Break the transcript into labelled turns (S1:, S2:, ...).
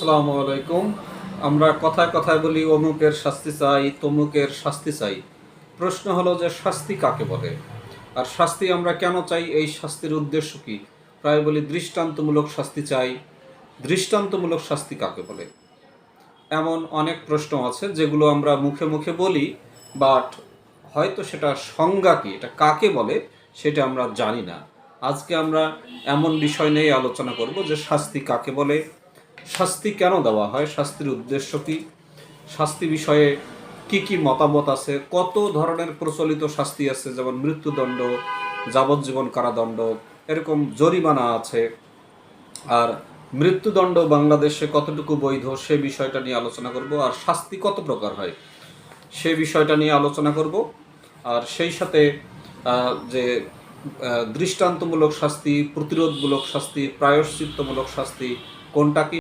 S1: আসসালামু আলাইকুম। আমরা কথায় কথায় বলি, অমুকের শাস্তি চাই, তমুকের শাস্তি চাই। প্রশ্ন হলো যে, শাস্তি কাকে বলে? আর শাস্তি আমরা কেন চাই? এই শাস্তির উদ্দেশ্য কি? প্রায় বলি, দৃষ্টান্তমূলক শাস্তি চাই। দৃষ্টান্তমূলক শাস্তি কাকে বলে? এমন অনেক প্রশ্ন আছে, যেগুলো আমরা মুখে মুখে বলি, বাট হয়তো সেটা সংজ্ঞা কি, এটা কাকে বলে, সেটা আমরা জানি না। আজকে আমরা এমন বিষয় নিয়ে আলোচনা করব যে, শাস্তি কাকে বলে শাস্তি কেন দেওয়া হয়? শাস্তির উদ্দেশ্য কি? শাস্তি বিষয়ে কি কি মতামত আছে? কত ধরনের প্রচলিত শাস্তি আছে? যেমন মৃত্যুদণ্ড, যাবজ্জীবন কারাদণ্ড, এরকম জরিমানা আছে। আর মৃত্যুদণ্ড বাংলাদেশে কতটুকু বৈধ সে বিষয়টা নিয়ে আলোচনা করব। আর শাস্তি কত প্রকার হয় সে বিষয়টা নিয়ে আলোচনা করব। আর সেই সাথে যে দৃষ্টান্তমূলক শাস্তি, প্রতিরোধমূলক শাস্তি, প্রায়শ্চিত্তমূলক শাস্তি কোনটা কি